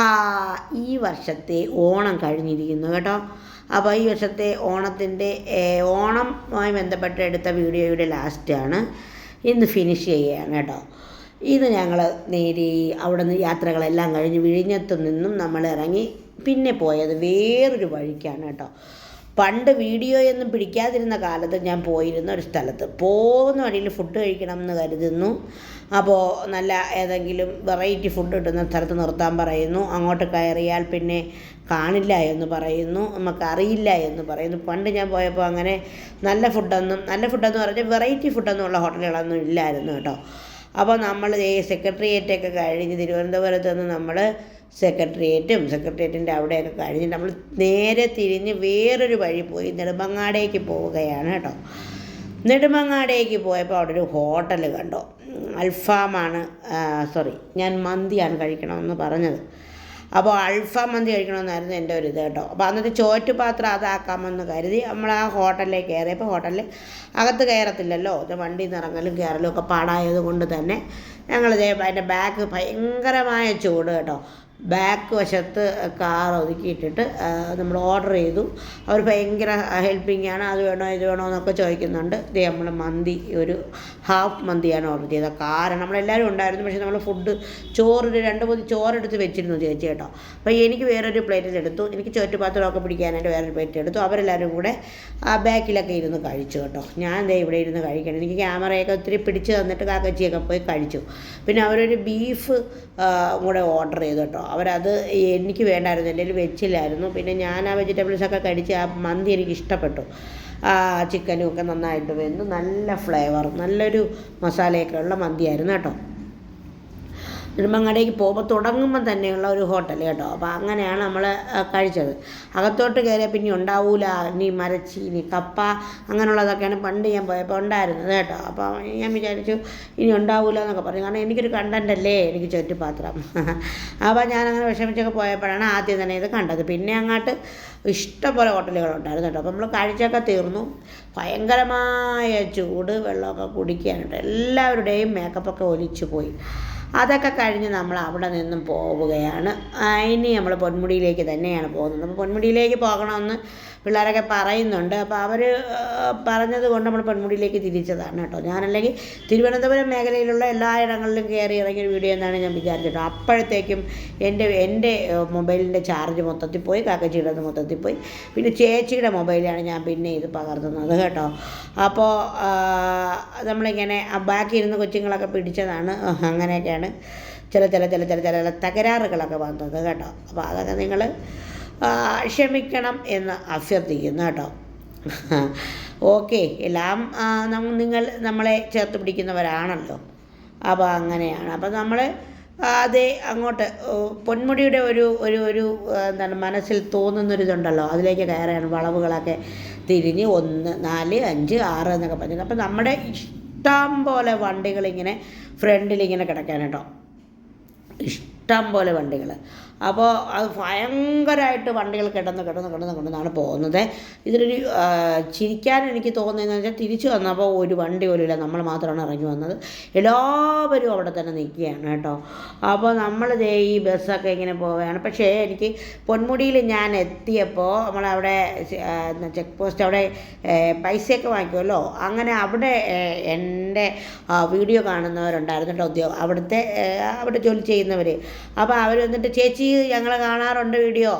ഹാ ഈ വർഷത്തെ ഓണം കഴിഞ്ഞിരിക്കുന്നു കേട്ടോ. അപ്പോൾ ഈ വർഷത്തെ ഓണത്തിന്റെ ഓണവുമായി ബന്ധപ്പെട്ട് എടുത്ത വീഡിയോയുടെ ലാസ്റ്റാണ് ഇന്ന് ഫിനിഷ് ചെയ്യുകയാണ് കേട്ടോ. ഇത് ഞങ്ങൾ നേരി അവിടെ നിന്ന് യാത്രകളെല്ലാം കഴിഞ്ഞ് വിഴിഞ്ഞത്തു നിന്നും നമ്മൾ ഇറങ്ങി പിന്നെ പോയത് വേറൊരു വഴിക്കാണ് കേട്ടോ. പണ്ട് വീഡിയോ ഒന്നും പിടിക്കാതിരുന്ന കാലത്ത് ഞാൻ പോയിരുന്ന ഒരു സ്ഥലത്ത്. പോകുന്ന വഴിയിൽ ഫുഡ് കഴിക്കണം എന്ന് കരുതുന്നു. അപ്പോൾ നല്ല ഏതെങ്കിലും വെറൈറ്റി ഫുഡ് കിട്ടുന്ന സ്ഥലത്ത് നിർത്താൻ പറയുന്നു. അങ്ങോട്ട് കയറിയാൽ പിന്നെ കാണില്ല എന്ന് പറയുന്നു. നമുക്കറിയില്ല എന്ന് പറയുന്നു. പണ്ട് ഞാൻ പോയപ്പോൾ അങ്ങനെ നല്ല ഫുഡൊന്നും നല്ല ഫുഡെന്ന് പറഞ്ഞാൽ വെറൈറ്റി ഫുഡൊന്നും ഉള്ള ഹോട്ടലുകളൊന്നും ഇല്ലായിരുന്നു കേട്ടോ. അപ്പോൾ നമ്മൾ ഈ സെക്രട്ടേറിയറ്റൊക്കെ കഴിഞ്ഞ് തിരുവനന്തപുരത്ത് നിന്ന് നമ്മൾ സെക്രട്ടേറിയറ്റും സെക്രട്ടേറിയറ്റിന്റെ അവിടെയൊക്കെ കഴിഞ്ഞ് നമ്മൾ നേരെ തിരിഞ്ഞ് വേറൊരു വഴി പോയി നെടുമങ്ങാടേക്ക് പോവുകയാണ് കേട്ടോ. നെടുമങ്ങാടേക്ക് പോയപ്പോൾ അവിടെ ഒരു ഹോട്ടൽ കണ്ടോ. അൽഫാമാണ് സോറി ഞാൻ മന്തിയാണ് കഴിക്കണമെന്ന് പറഞ്ഞത്. അപ്പോൾ അൽഫാം മന്തി കഴിക്കണമെന്നായിരുന്നു എന്റെ ഒരു ഇത് കേട്ടോ. അപ്പോൾ അന്നത്തെ ചോറ്റുപാത്രം അതാക്കാമെന്ന് കരുതി നമ്മൾ ആ ഹോട്ടലിലേക്ക് കയറിയപ്പോൾ ഹോട്ടലിൽ അകത്ത് കയറത്തില്ലല്ലോ. വണ്ടിയിൽ നിന്ന് ഇറങ്ങലും കയറലും ഒക്കെ പാടായത് കൊണ്ട് തന്നെ ഞങ്ങൾ അതിന്റെ ബാക്ക് ഭയങ്കരമായ ചൂട് കേട്ടോ. ബാക്ക് വശത്ത് കാർ ഒതുക്കിയിട്ടിട്ട് നമ്മൾ ഓർഡർ ചെയ്തു. അവർ ഭയങ്കര ഹെൽപ്പിംഗ് ആണ്. അത് വേണോ ഇത് വേണോ എന്നൊക്കെ ചോദിക്കുന്നുണ്ട്. ഇത് നമ്മൾ മന്തി ഒരു ഹാഫ് മന്തിയാണ് ഓർഡർ ചെയ്തത്. കാരണം നമ്മളെല്ലാവരും ഉണ്ടായിരുന്നു. പക്ഷേ നമ്മൾ ഫുഡ് ചോറ് രണ്ട് മൂന്ന് ചോറെടുത്ത് വെച്ചിരുന്നു ചേച്ചി കേട്ടോ. അപ്പോൾ എനിക്ക് വേറൊരു പ്ലേറ്റിൽ എടുത്തു. എനിക്ക് ചുറ്റുപാത്രമൊക്കെ പിടിക്കാനായിട്ട് വേറൊരു പ്ലേറ്റ് എടുത്തു. അവരെല്ലാവരും കൂടെ ആ ബാക്കിലൊക്കെ ഇരുന്ന് കഴിച്ചു കേട്ടോ. ഞാൻ ദേ ഇവിടെ ഇരുന്ന് കഴിക്കണം. എനിക്ക് ക്യാമറയൊക്കെ ഒത്തിരി പിടിച്ച് തന്നിട്ട് കാക്കച്ചിയൊക്കെ പോയി കഴിച്ചു. പിന്നെ അവരൊരു ബീഫ് കൂടെ ഓർഡർ ചെയ്തു കേട്ടോ. അവരത് എനിക്ക് വേണ്ടായിരുന്നു എന്റെ വെച്ചില്ലായിരുന്നു. പിന്നെ ഞാൻ ആ വെജിറ്റബിൾസൊക്കെ കഴിച്ച് ആ മന്തി എനിക്ക് ഇഷ്ടപ്പെട്ടു. ആ ചിക്കനും ഒക്കെ നന്നായിട്ട് വെന്ത് നല്ല ഫ്ലേവർ നല്ലൊരു മസാലയൊക്കെ ഉള്ള മന്തിയായിരുന്നു കേട്ടോ. നെടുമങ്ങാടേക്ക് പോകുമ്പോൾ തുടങ്ങുമ്പോൾ തന്നെയുള്ള ഒരു ഹോട്ടൽ കേട്ടോ. അപ്പോൾ അങ്ങനെയാണ് നമ്മൾ കഴിച്ചത്. അകത്തോട്ട് കയറിയാൽ പിന്നെ ഉണ്ടാവൂല. ഇനി മരച്ചി ഇനി കപ്പ അങ്ങനെയുള്ളതൊക്കെയാണ് പണ്ട് ഞാൻ പോയപ്പോൾ ഉണ്ടായിരുന്നത് കേട്ടോ. അപ്പോൾ ഞാൻ വിചാരിച്ചു ഇനി ഉണ്ടാവൂല എന്നൊക്കെ പറഞ്ഞു. കാരണം എനിക്കൊരു കണ്ടന്റ് അല്ലേ? എനിക്ക് ചുറ്റുപാത്രം. അപ്പോൾ ഞാനങ്ങനെ വിഷമിച്ചൊക്കെ പോയപ്പോഴാണ് ആദ്യം തന്നെ ഇത് കണ്ടത്. പിന്നെ അങ്ങോട്ട് ഇഷ്ടംപോലെ ഹോട്ടലുകളുണ്ടായിരുന്നു കേട്ടോ. അപ്പോൾ നമ്മൾ കഴിച്ചൊക്കെ തീർന്നു. ഭയങ്കരമായ ചൂട് വെള്ളമൊക്കെ കുടിക്കാനുണ്ട് എല്ലാവരുടെയും മേക്കപ്പൊക്കെ ഒലിച്ചു പോയി. അതൊക്കെ കഴിഞ്ഞ് നമ്മൾ അവിടെ നിന്നും പോവുകയാണ്. ഇനി നമ്മൾ പൊന്മുടിയിലേക്ക് തന്നെയാണ് പോകുന്നത്. അപ്പോൾ പൊന്മുടിയിലേക്ക് പോകണമെന്ന് പിള്ളേരൊക്കെ പറയുന്നുണ്ട്. അപ്പോൾ അവർ പറഞ്ഞത് കൊണ്ട് നമ്മൾ പെൺമുടിയിലേക്ക് തിരിച്ചതാണ് കേട്ടോ. ഞാനല്ലെങ്കിൽ തിരുവനന്തപുരം മേഖലയിലുള്ള എല്ലാ ഇടങ്ങളിലും കയറി ഇറങ്ങിയ വീഡിയോ എന്നാണ് ഞാൻ വിചാരിച്ചിട്ടോ അപ്പോഴത്തേക്കും എന്റെ എന്റെ മൊബൈലിന്റെ ചാർജ് മൊത്തത്തിൽ പോയി കാക്കച്ചിയുടെ മൊത്തത്തിൽ പോയി. പിന്നെ ചേച്ചിയുടെ മൊബൈലാണ് ഞാൻ പിന്നെ ഇത് പകർത്തുന്നത് കേട്ടോ. അപ്പോൾ നമ്മളിങ്ങനെ ബാക്കി ഇരുന്ന് കൊച്ചുങ്ങളൊക്കെ പിടിച്ചതാണ്. അങ്ങനെയൊക്കെയാണ്. ചില ചില ചില ചില ചില തകരാറുകളൊക്കെ വന്നത് കേട്ടോ. അപ്പോൾ അതൊക്കെ നിങ്ങൾ ക്ഷമിക്കണം എന്ന് അഭ്യർത്ഥിക്കുന്നു കേട്ടോ. ഓക്കെ എല്ലാം നിങ്ങൾ നമ്മളെ ചേർത്ത് പിടിക്കുന്നവരാണല്ലോ. അപ്പോൾ അങ്ങനെയാണ്. അപ്പോൾ നമ്മൾ അതേ അങ്ങോട്ട് പൊന്മുടിയുടെ ഒരു ഒരു ഒരു എന്താണ് മനസ്സിൽ തോന്നുന്നൊരിതുണ്ടല്ലോ. അതിലേക്ക് കയറാണ് വളവുകളൊക്കെ തിരിഞ്ഞ് ഒന്ന് നാല് അഞ്ച് ആറ് എന്നൊക്കെ പറഞ്ഞത് അപ്പോൾ നമ്മുടെ ഇഷ്ടം പോലെ വണ്ടികളിങ്ങനെ ഫ്രണ്ടിലിങ്ങനെ കിടക്കാൻ കേട്ടോ. ഇഷ്ടം പോലെ വണ്ടികൾ അപ്പോൾ അത് ഭയങ്കരമായിട്ട് വണ്ടികൾ കിടന്ന് കിടന്ന് കിടന്ന് കിടന്നാണ് പോകുന്നത്. ഇതിലൊരു ചിരിക്കാൻ എനിക്ക് തോന്നുന്നതെന്ന് വെച്ചാൽ തിരിച്ചു വന്നപ്പോൾ ഒരു വണ്ടി പോലും ഇല്ല. നമ്മൾ മാത്രമാണ് ഇറങ്ങി വന്നത്. എല്ലാവരും അവിടെ തന്നെ നിൽക്കുകയാണ് കേട്ടോ. അപ്പോൾ നമ്മൾ ദേ ഈ ബസ്സൊക്കെ ഇങ്ങനെ പോവുകയാണ്. പക്ഷേ എനിക്ക് പൊന്മുടിയിൽ ഞാൻ എത്തിയപ്പോൾ നമ്മളവിടെ ചെക്ക് പോസ്റ്റ് അവിടെ പൈസയൊക്കെ വാങ്ങിക്കുമല്ലോ അങ്ങനെ അവിടെ എന്റെ വീഡിയോ കാണുന്നവരുണ്ടായിരുന്നു കേട്ടോ ഉദ്യോഗം അവിടുത്തെ അവിടെ ജോലി ചെയ്യുന്നവർ അപ്പോൾ അവർ വന്നിട്ട് ചേച്ചി ഞങ്ങൾ കാണാറുണ്ട് വീഡിയോ.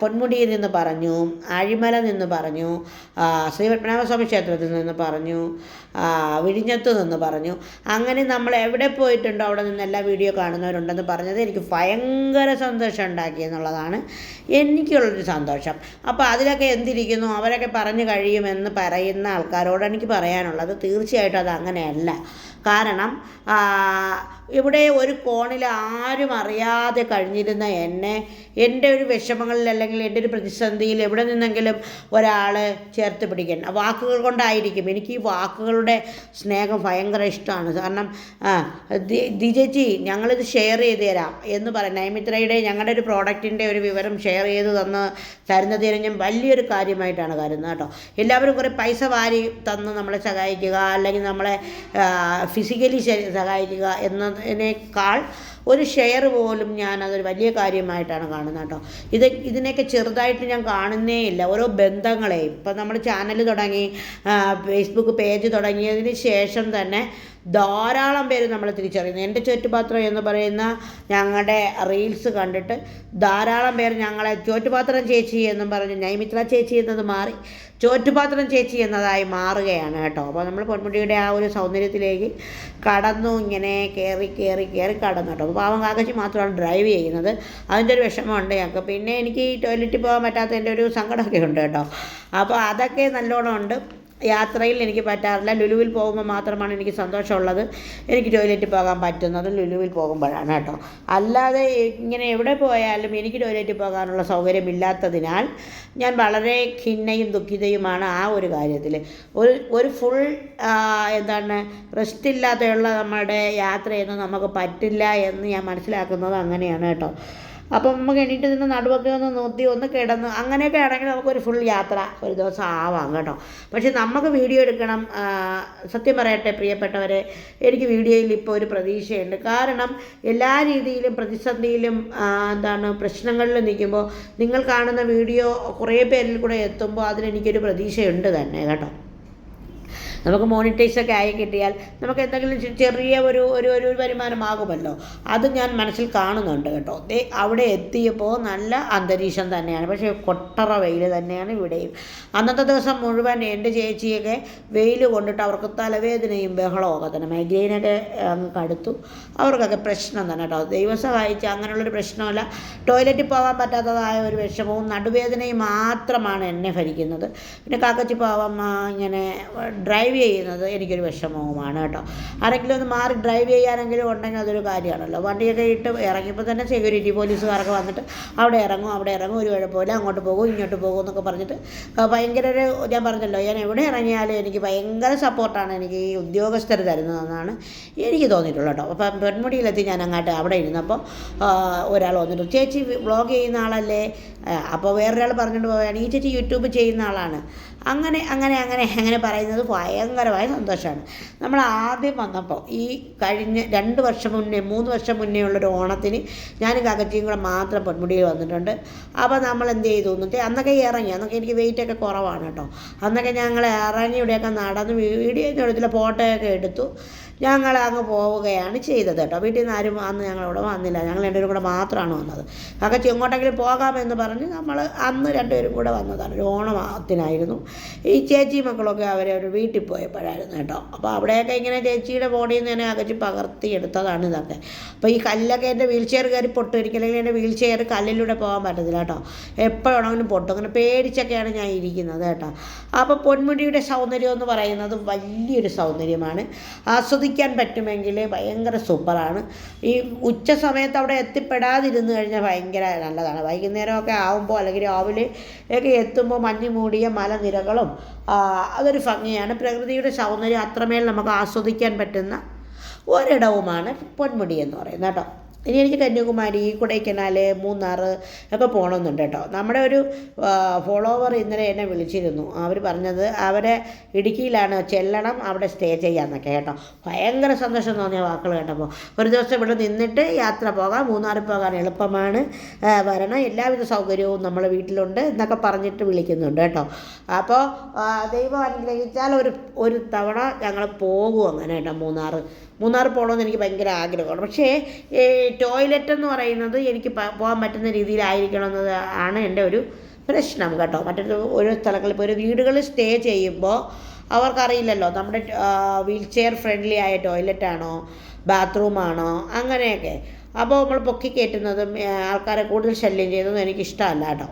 പൊന്മുടിയിൽ നിന്ന് പറഞ്ഞു അഴിമല നിന്ന് പറഞ്ഞു ശ്രീപത്മനാഭസ്വാമി ക്ഷേത്രത്തിൽ നിന്ന് പറഞ്ഞു വിഴിഞ്ഞത്ത് നിന്ന് പറഞ്ഞു. അങ്ങനെ നമ്മൾ എവിടെ പോയിട്ടുണ്ടോ അവിടെ നിന്ന് എല്ലാ വീഡിയോ കാണുന്നവരുണ്ടെന്ന് പറഞ്ഞത് എനിക്ക് ഭയങ്കര സന്തോഷം ഉണ്ടാക്കി എന്നുള്ളതാണ് എനിക്കുള്ളൊരു സന്തോഷം. അപ്പോൾ അതിലൊക്കെ എന്തിരിക്കുന്നു? അവരൊക്കെ പറഞ്ഞു കഴിയുമെന്ന് പറയുന്ന ആൾക്കാരോട് എനിക്ക് പറയാനുള്ളത് തീർച്ചയായിട്ടും അത് അങ്ങനെയല്ല. കാരണം ഇവിടെ ഒരു കോണിൽ ആരും അറിയാതെ കഴിഞ്ഞിരുന്ന എന്നെ എന്റെ ഒരു വിഷമങ്ങളിൽ അല്ലെങ്കിൽ എന്റെ ഒരു പ്രതിസന്ധിയിൽ എവിടെ നിന്നെങ്കിലും ഒരാൾ ചേർത്ത് പിടിക്കാൻ വാക്കുകൾ കൊണ്ടായിരിക്കും. എനിക്ക് ഈ വാക്കുകളുടെ സ്നേഹം ഭയങ്കര ഇഷ്ടമാണ്. കാരണം ദിജജി ഞങ്ങളിത് ഷെയർ ചെയ്ത് തരാം എന്ന് പറയാം നൈമിത്രയുടെ ഞങ്ങളുടെ ഒരു പ്രോഡക്റ്റിന്റെ ഒരു വിവരം ഷെയർ ചെയ്ത് തന്ന് തരുന്നതിന് ഞാൻ വലിയൊരു കാര്യമായിട്ടാണ് കരുതുന്നത് കേട്ടോ. എല്ലാവരും കുറേ പൈസ വാരി തന്ന് നമ്മളെ സഹായിക്കുക അല്ലെങ്കിൽ നമ്മളെ ഫിസിക്കലി സഹായിക്കുക എന്നതിനേക്കാൾ ഒരു ഷെയർ പോലും ഞാൻ അതൊരു വലിയ കാര്യമായിട്ടാണ് കാണുന്നത് കേട്ടോ. ഇത് ഇതിനെയൊക്കെ ചെറുതായിട്ട് ഞാൻ കാണുന്നേ ഇല്ല. ഓരോ ബന്ധങ്ങളെ ഇപ്പം നമ്മൾ ചാനൽ തുടങ്ങി ഫേസ്ബുക്ക് പേജ് തുടങ്ങിയതിന് ശേഷം തന്നെ ധാരാളം പേര് നമ്മളെ തിരിച്ചറിയുന്നു. എന്റെ ചുറ്റുപാത്രം എന്ന് പറയുന്ന ഞങ്ങളുടെ റീൽസ് കണ്ടിട്ട് ധാരാളം പേർ ഞങ്ങളെ ചോറ്റുപാത്രം ചേച്ചി എന്നും പറഞ്ഞ് നൈമിത്ര ചേച്ചി എന്നത് മാറി ചോറ്റുപാത്രം ചേച്ചി എന്നതായി മാറുകയാണ് കേട്ടോ. അപ്പോൾ നമ്മൾ പൊന്മുടിയുടെ ആ ഒരു സൗന്ദര്യത്തിലേക്ക് കടന്നു. ഇങ്ങനെ കയറി കയറി കയറി കടന്നു കേട്ടോ. അപ്പോൾ പാവം കാക്കച്ചി മാത്രമാണ് ഡ്രൈവ് ചെയ്യുന്നത്. അതിന്റെ ഒരു വിഷമമുണ്ട് ഞങ്ങൾക്ക്. പിന്നെ എനിക്ക് ടോയ്ലറ്റിൽ പോകാൻ പറ്റാത്തതിന്റെ ഒരു സങ്കടമൊക്കെ ഉണ്ട് കേട്ടോ. അപ്പോൾ അതൊക്കെ നല്ലോണം ഉണ്ട്. യാത്രയിൽ എനിക്ക് പറ്റാറില്ല. ലുലുവിൽ പോകുമ്പോൾ മാത്രമാണ് എനിക്ക് സന്തോഷമുള്ളത്. എനിക്ക് ടോയ്ലറ്റിൽ പോകാൻ പറ്റുന്നത് ലുലുവിൽ പോകുമ്പോഴാണ് കേട്ടോ. അല്ലാതെ ഇങ്ങനെ എവിടെ പോയാലും എനിക്ക് ടോയ്ലറ്റിൽ പോകാനുള്ള സൗകര്യമില്ലാത്തതിനാൽ ഞാൻ വളരെ ഖിന്നയും ദുഃഖിതയുമാണ് ആ ഒരു കാര്യത്തിൽ ഒരു ഒരു ഫുൾ എന്താണ് റെസ്റ്റ് ഇല്ലാതെയുള്ള നമ്മുടെ യാത്രയൊന്നും നമുക്ക് പറ്റില്ല എന്ന് ഞാൻ മനസ്സിലാക്കുന്നത് അങ്ങനെയാണ് കേട്ടോ. അപ്പം നമുക്ക് എണീറ്റ് നിന്ന് നടുവൊക്കെ ഒന്ന് നോത്തി ഒന്ന് കിടന്ന് അങ്ങനെയൊക്കെ ആണെങ്കിൽ നമുക്കൊരു ഫുൾ യാത്ര ഒരു ദിവസം ആവാം കേട്ടോ. പക്ഷേ നമുക്ക് വീഡിയോ എടുക്കണം. സത്യം പറയട്ടെ പ്രിയപ്പെട്ടവരെ എനിക്ക് വീഡിയോയിൽ ഇപ്പോൾ ഒരു പ്രതീക്ഷയുണ്ട്. കാരണം എല്ലാ രീതിയിലും പ്രതിസന്ധിയിലും എന്താണ് പ്രശ്നങ്ങളിൽ നിൽക്കുമ്പോൾ നിങ്ങൾ കാണുന്ന വീഡിയോ കുറേ പേരിൽ കൂടെ എത്തുമ്പോൾ അതിലെനിക്കൊരു പ്രതീക്ഷയുണ്ട് തന്നെ കേട്ടോ. നമുക്ക് മോണിറ്റൈസൊക്കെ ആയി കിട്ടിയാൽ നമുക്ക് എന്തെങ്കിലും ചെറിയ ഒരു ഒരു ഒരു വരുമാനമാകുമല്ലോ. അത് ഞാൻ മനസ്സിൽ കാണുന്നുണ്ട് കേട്ടോ. അവിടെ എത്തിയപ്പോൾ നല്ല അന്തരീക്ഷം തന്നെയാണ്. പക്ഷേ കൊട്ടറ വെയിൽ തന്നെയാണ് ഇവിടെയും. അന്നത്തെ ദിവസം മുഴുവൻ എന്റെ ചേച്ചിയൊക്കെ വെയിൽ കൊണ്ടിട്ട് അവർക്ക് തലവേദനയും ബഹളമൊക്കെ തന്നെ. മൈഗ്രെയിനൊക്കെ അങ്ങ് കടുത്തു. അവർക്കൊക്കെ പ്രശ്നം തന്നെ കേട്ടോ. ദൈവം സഹായിച്ച് അങ്ങനെയുള്ളൊരു പ്രശ്നമല്ല. ടോയ്ലറ്റിൽ പോകാൻ പറ്റാത്തതായ ഒരു വിഷമവും നടുവേദനയും മാത്രമാണ് എന്നെ ഭരിക്കുന്നത്. പിന്നെ കാക്കച്ചി പാവം ഇങ്ങനെ ഡ്രൈവ് ഡ്രൈവ് ചെയ്യുന്നത് എനിക്കൊരു വിഷമവുമാണ് കേട്ടോ. ആരെങ്കിലും ഒന്ന് മാറി ഡ്രൈവ് ചെയ്യാനെങ്കിലും ഉണ്ടെങ്കിൽ അതൊരു കാര്യമാണല്ലോ. വണ്ടിയൊക്കെ ഇട്ട് ഇറങ്ങിയപ്പോൾ തന്നെ സെക്യൂരിറ്റി പോലീസുകാരൊക്കെ വന്നിട്ട് അവിടെ ഇറങ്ങും അവിടെ ഇറങ്ങും ഒരു കുഴപ്പമില്ല അങ്ങോട്ട് പോകും ഇങ്ങോട്ട് പോകും എന്നൊക്കെ പറഞ്ഞിട്ട് ഭയങ്കര ഒരു ഞാൻ പറഞ്ഞല്ലോ ഞാൻ എവിടെ ഇറങ്ങിയാലും എനിക്ക് ഭയങ്കര സപ്പോർട്ടാണ് എനിക്ക് ഈ ഉദ്യോഗസ്ഥർ തരുന്നതെന്നാണ് എനിക്ക് തോന്നിയിട്ടുള്ളത് കേട്ടോ. അപ്പം പെൺമുടിയിലെത്തി ഞാൻ അങ്ങോട്ട് അവിടെ ഇരുന്നപ്പോൾ ഒരാൾ വന്നിട്ട് ചേച്ചി വ്ളോഗ് ചെയ്യുന്ന ആളല്ലേ? അപ്പോൾ വേറൊരാൾ പറഞ്ഞിട്ട് പോവുകയാണ് ഈ ചേച്ചി യൂട്യൂബ് ചെയ്യുന്ന ആളാണ്. അങ്ങനെ അങ്ങനെ അങ്ങനെ അങ്ങനെ പറയുന്നത് ഭയങ്കരമായ സന്തോഷമാണ്. നമ്മൾ ആദ്യം വന്നപ്പോൾ ഈ കഴിഞ്ഞ രണ്ട് വർഷം മുന്നേ മൂന്ന് വർഷം മുന്നേ ഉള്ളൊരു ഓണത്തിന് ഞാനും കാക്കച്ചിയും കൂടെ മാത്രം പൊന്മുടിയിൽ വന്നിട്ടുണ്ട്. അപ്പോൾ നമ്മൾ എന്ത് ചെയ്തു? എന്നിട്ട് അന്നൊക്കെ ഇറങ്ങി. അന്നൊക്കെ എനിക്ക് വെയിറ്റൊക്കെ കുറവാണ് കേട്ടോ. അന്നൊക്കെ ഞങ്ങൾ ഇറങ്ങി ഇവിടെയൊക്കെ നടന്ന് വീഡിയോ എടുത്തില്ല ഫോട്ടോയൊക്കെ എടുത്തു. ഞങ്ങൾ അങ്ങ് പോവുകയാണ് ചെയ്തത് കേട്ടോ. വീട്ടിൽ നിന്ന് ആരും അന്ന് ഞങ്ങളിവിടെ വന്നില്ല. ഞങ്ങൾ രണ്ടുപേരും കൂടെ മാത്രമാണ് വന്നത്. കക്കച്ചി എങ്ങോട്ടെങ്കിലും പോകാമെന്ന് പറഞ്ഞ് നമ്മൾ അന്ന് രണ്ടുപേരും കൂടെ വന്നതാണ്. ഒരു ഓണത്തിനായിരുന്നു. ഈ ചേച്ചി മക്കളൊക്കെ അവരെ ഒരു വീട്ടിൽ പോയപ്പോഴായിരുന്നു കേട്ടോ. അപ്പോൾ അവിടെയൊക്കെ ഇങ്ങനെ ചേച്ചിയുടെ ബോഡിയിൽ നിന്ന് തന്നെ അകച്ചി പകർത്തി എടുത്തതാണ് ഇതൊക്കെ. അപ്പോൾ ഈ കല്ലൊക്കെ എന്റെ വീൽ ചെയർ കയറി പൊട്ടുമായിരിക്കും അല്ലെങ്കിൽ എന്റെ വീൽ ചെയർ കല്ലിലൂടെ പോകാൻ പറ്റത്തില്ല കേട്ടോ. എപ്പോഴാണെങ്കിലും പൊട്ടും. അങ്ങനെ പേടിച്ചൊക്കെയാണ് ഞാൻ ഇരിക്കുന്നത് കേട്ടോ. അപ്പോൾ പൊന്മുടിയുടെ സൗന്ദര്യം എന്ന് പറയുന്നത് വലിയൊരു സൗന്ദര്യമാണ്. ആസ്വദി ആസ്വദിക്കാൻ പറ്റുമെങ്കിൽ ഭയങ്കര സൂപ്പറാണ്. ഈ ഉച്ച സമയത്ത് അവിടെ എത്തിപ്പെടാതിരുന്നു കഴിഞ്ഞാൽ ഭയങ്കര നല്ലതാണ്. വൈകുന്നേരമൊക്കെ ആകുമ്പോൾ അല്ലെങ്കിൽ രാവിലെ ഒക്കെ എത്തുമ്പോൾ മഞ്ഞ് മൂടിയ മലനിരകളും അതൊരു ഭംഗിയാണ്. പ്രകൃതിയുടെ സൗന്ദര്യം അത്രമേൽ നമുക്ക് ആസ്വദിക്കാൻ പറ്റുന്ന ഒരിടവുമാണ് പൊന്മുടി എന്ന് പറയുന്നത് കേട്ടോ. ഇനി എനിക്ക് കന്യാകുമാരി കൊടൈക്കനാൽ മൂന്നാർ ഒക്കെ പോകണമെന്നുണ്ട് കേട്ടോ. നമ്മുടെ ഒരു ഫോളോവർ ഇന്നലെ എന്നെ വിളിച്ചിരുന്നു. അവർ പറഞ്ഞത് അവരെ ഇടുക്കിയിലാണ് ചെല്ലണം അവിടെ സ്റ്റേ ചെയ്യാമെന്നൊക്കെ കേട്ടോ. ഭയങ്കര സന്തോഷം തോന്നിയ വാക്കുകൾ കേട്ടപ്പോൾ ഒരു ദിവസം ഇവിടെ നിന്നിട്ട് യാത്ര പോകാം. മൂന്നാറിൽ പോകാൻ എളുപ്പമാണ്. വരണം. എല്ലാവിധ സൗകര്യവും നമ്മളെ വീട്ടിലുണ്ട് എന്നൊക്കെ പറഞ്ഞിട്ട് വിളിക്കുന്നുണ്ട് കേട്ടോ. അപ്പോൾ ദൈവം അനുഗ്രഹിച്ചാൽ ഒരു ഒരു തവണ ഞങ്ങൾ പോകും അങ്ങനെ കേട്ടോ മൂന്നാർ മൂന്നാർ പോകണമെന്ന് എനിക്ക് ഭയങ്കര ആഗ്രഹമാണ്. പക്ഷേ ടോയ്ലറ്റ് എന്ന് പറയുന്നത് എനിക്ക് പോകാൻ പറ്റുന്ന രീതിയിലായിരിക്കണം എന്നത് ആണ് എന്റെ ഒരു പ്രശ്നം കേട്ടോ. മറ്റൊരു ഓരോ സ്ഥലങ്ങളിൽ ഇപ്പോൾ ഒരു വീടുകളിൽ സ്റ്റേ ചെയ്യുമ്പോൾ അവർക്കറിയില്ലല്ലോ നമ്മുടെ വീൽ ചെയർ ഫ്രണ്ട്ലി ആയ ടോയ്ലറ്റാണോ ബാത്റൂമാണോ അങ്ങനെയൊക്കെ. അപ്പോൾ നമ്മൾ പൊക്കി കയറ്റുന്നതും ആൾക്കാരെ കൂടുതൽ ശല്യം ചെയ്യുന്നതും എനിക്കിഷ്ടമല്ല കേട്ടോ.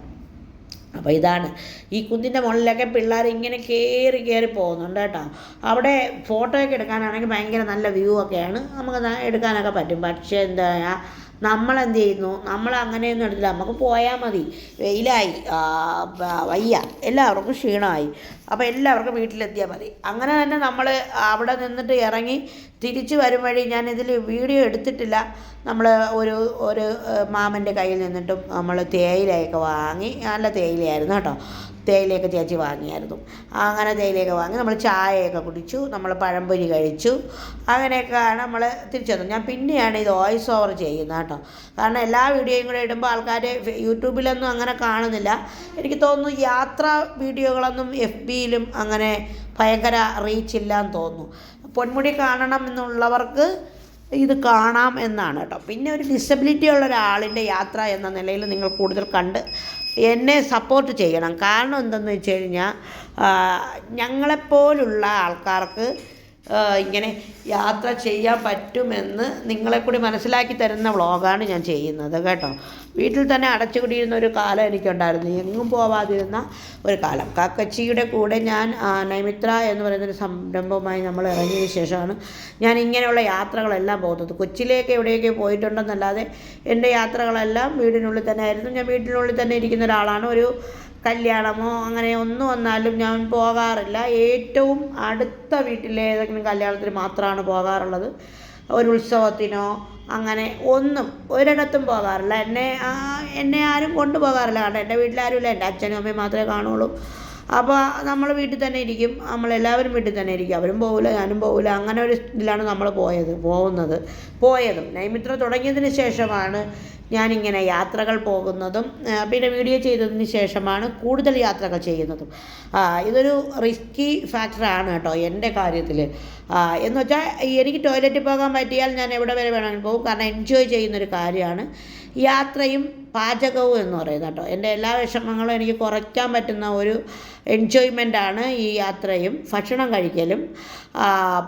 അപ്പോൾ ഇതാണ്. ഈ കുന്നിന്റെ മുകളിലൊക്കെ പിള്ളേർ ഇങ്ങനെ കയറി കയറി പോകുന്നുണ്ട് കേട്ടോ. അവിടെ ഫോട്ടോയൊക്കെ എടുക്കാനാണെങ്കിൽ ഭയങ്കര നല്ല വ്യൂ ഒക്കെയാണ്. നമുക്ക് എടുക്കാനൊക്കെ പറ്റും. പക്ഷേ എന്താ നമ്മൾ എന്ത് ചെയ്യുന്നു നമ്മൾ അങ്ങനെയൊന്നും എടുത്തില്ല. നമുക്ക് പോയാൽ മതി. വെയിലായി. വയ്യ. എല്ലാവർക്കും ക്ഷീണമായി. അപ്പോൾ എല്ലാവർക്കും വീട്ടിലെത്തിയാൽ മതി. അങ്ങനെ തന്നെ നമ്മൾ അവിടെ നിന്നിട്ട് ഇറങ്ങി തിരിച്ചു വരും വഴി ഞാൻ ഇതിൽ വീഡിയോ എടുത്തിട്ടില്ല. നമ്മൾ ഒരു ഒരു മാമന്റെ കയ്യിൽ നിന്നിട്ടും നമ്മൾ തേയിലയൊക്കെ വാങ്ങി. നല്ല തേയിലയായിരുന്നു കേട്ടോ. തേയിലയൊക്കെ ചേച്ചി വാങ്ങിയായിരുന്നു. അങ്ങനെ തേയിലയൊക്കെ വാങ്ങി നമ്മൾ ചായയൊക്കെ കുടിച്ചു നമ്മൾ പഴംപൊരി കഴിച്ചു. അങ്ങനെയൊക്കെയാണ് നമ്മൾ തിരിച്ചു വന്നത്. ഞാൻ പിന്നെയാണ് ഇത് വോയിസ് ഓവർ ചെയ്യുന്നത് കേട്ടോ. കാരണം എല്ലാ വീഡിയോയും കൂടെ ഇടുമ്പോൾ ആൾക്കാർ യൂട്യൂബിലൊന്നും അങ്ങനെ കാണുന്നില്ല. എനിക്ക് തോന്നുന്നു യാത്രാ വീഡിയോകളൊന്നും എഫ് ബിയിലും അങ്ങനെ ഭയങ്കര റീച്ച് ഇല്ലാന്ന് തോന്നുന്നു. പൊന്മുടി കാണണം എന്നുള്ളവർക്ക് ഇത് കാണാം എന്നാണ് കേട്ടോ. പിന്നെ ഒരു ഡിസബിലിറ്റി ഉള്ള ഒരാളിന്റെ യാത്ര എന്ന നിലയിൽ നിങ്ങൾ കൂടുതൽ കണ്ട് എന്നെ സപ്പോർട്ട് ചെയ്യണം. കാരണം എന്തെന്ന് വെച്ച് കഴിഞ്ഞാൽ ഞങ്ങളെപ്പോലുള്ള ആൾക്കാർക്ക് ഇങ്ങനെ യാത്ര ചെയ്യാൻ പറ്റുമെന്ന് നിങ്ങളെ കൂടി മനസ്സിലാക്കി തരുന്ന വ്ളോഗാണ് ഞാൻ ചെയ്യുന്നത് കേട്ടോ. വീട്ടിൽ തന്നെ അടച്ചുകൂടിയിരുന്ന ഒരു കാലം എനിക്കുണ്ടായിരുന്നു. എങ്ങും പോവാതിരുന്ന ഒരു കാലം. കാക്കച്ചിയുടെ കൂടെ ഞാൻ നൈമിത്ര എന്ന് പറയുന്നൊരു സംരംഭവുമായി നമ്മൾ ഇറങ്ങിയതിന് ശേഷമാണ് ഞാൻ ഇങ്ങനെയുള്ള യാത്രകളെല്ലാം പോകുന്നത്. കൊച്ചിയിലേക്ക് എവിടെയൊക്കെ പോയിട്ടുണ്ടെന്നല്ലാതെ എന്റെ യാത്രകളെല്ലാം വീടിനുള്ളിൽ തന്നെ ആയിരുന്നു. ഞാൻ വീട്ടിനുള്ളിൽ തന്നെ ഇരിക്കുന്ന ഒരാളാണ്. ഒരു കല്യാണമോ അങ്ങനെ ഒന്നും വന്നാലും ഞാൻ പോകാറില്ല. ഏറ്റവും അടുത്ത വീട്ടിലെ ഏതെങ്കിലും കല്യാണത്തിന് മാത്രമാണ് പോകാറുള്ളത്. ഒരു ഉത്സവത്തിനോ അങ്ങനെ ഒന്നും ഒരിടത്തും പോകാറില്ല. എന്നെ എന്നെ ആരും കൊണ്ടുപോകാറില്ല കാരണം എന്റെ വീട്ടിലാരുമില്ല. എന്റെ അച്ഛനും അമ്മയും മാത്രമേ കാണുള്ളൂ. അപ്പോൾ നമ്മൾ വീട്ടിൽ തന്നെ ഇരിക്കും. നമ്മളെല്ലാവരും വീട്ടിൽ തന്നെ ഇരിക്കും. അവരും പോകില്ല ഞാനും പോകില്ല അങ്ങനെ ഒരു ഇതിലാണ് നമ്മൾ പോയത് പോകുന്നത്. പോയതും നൈമിത്ര തുടങ്ങിയതിന് ശേഷമാണ് ഞാനിങ്ങനെ യാത്രകൾ പോകുന്നതും പിന്നെ വീഡിയോ ചെയ്തതിന് ശേഷമാണ് കൂടുതൽ യാത്രകൾ ചെയ്യുന്നതും. ഇതൊരു റിസ്കി ഫാക്ടറാണ് കേട്ടോ എന്റെ കാര്യത്തിൽ എന്ന് വെച്ചാൽ എനിക്ക് ടോയ്ലറ്റിൽ പോകാൻ പറ്റിയാൽ ഞാൻ എവിടെ വരെ വേണമെങ്കിലും പോകും. കാരണം എൻജോയ് ചെയ്യുന്നൊരു കാര്യമാണ്. യാത്രയും പാചകവും എന്ന് പറയുന്നത് കേട്ടോ. എന്റെ എല്ലാ വിഷമങ്ങളും എനിക്ക് കുറയ്ക്കാൻ പറ്റുന്ന ഒരു എൻജോയ്മെന്റാണ് ഈ യാത്രയും ഭക്ഷണം കഴിക്കലും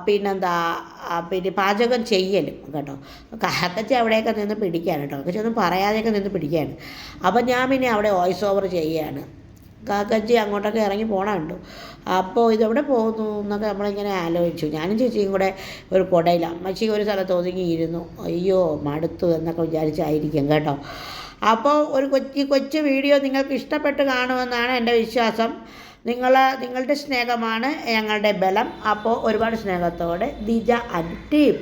പിന്നെന്താ പിന്നെ പാചകം ചെയ്യലും കേട്ടോ. കഹക്കച്ച അവിടെയൊക്കെ നിന്ന് പിടിക്കാൻ കേട്ടോ. ഒന്നും പറയാതെയൊക്കെ നിന്ന് പിടിക്കുകയാണ് അപ്പം ഞാൻ പിന്നെ അവിടെ വോയിസ് ഓവർ ചെയ്യുകയാണ്. കാക്കച്ചി അങ്ങോട്ടൊക്കെ ഇറങ്ങി പോണുണ്ടോ അപ്പോൾ ഇതെവിടെ പോകുന്നു എന്നൊക്കെ നമ്മളിങ്ങനെ ആലോചിച്ചു. ഞാനും ചേച്ചിയും കൂടെ ഒരു കുടയിൽ മച്ചി ഒരു സ്ഥലത്ത് ഒതുങ്ങിയിരുന്നു അയ്യോ മടുത്തു എന്നൊക്കെ വിചാരിച്ചായിരിക്കും കേട്ടോ. അപ്പോൾ ഒരു കൊച്ചി കൊച്ചു വീഡിയോ നിങ്ങൾക്ക് ഇഷ്ടപ്പെട്ട് കാണുമെന്നാണ് എന്റെ വിശ്വാസം. നിങ്ങൾ നിങ്ങളുടെ സ്നേഹമാണ് ഞങ്ങളുടെ ബലം. അപ്പോൾ ഒരുപാട് സ്നേഹത്തോടെ ദിജ ആൻഡ് ടീം.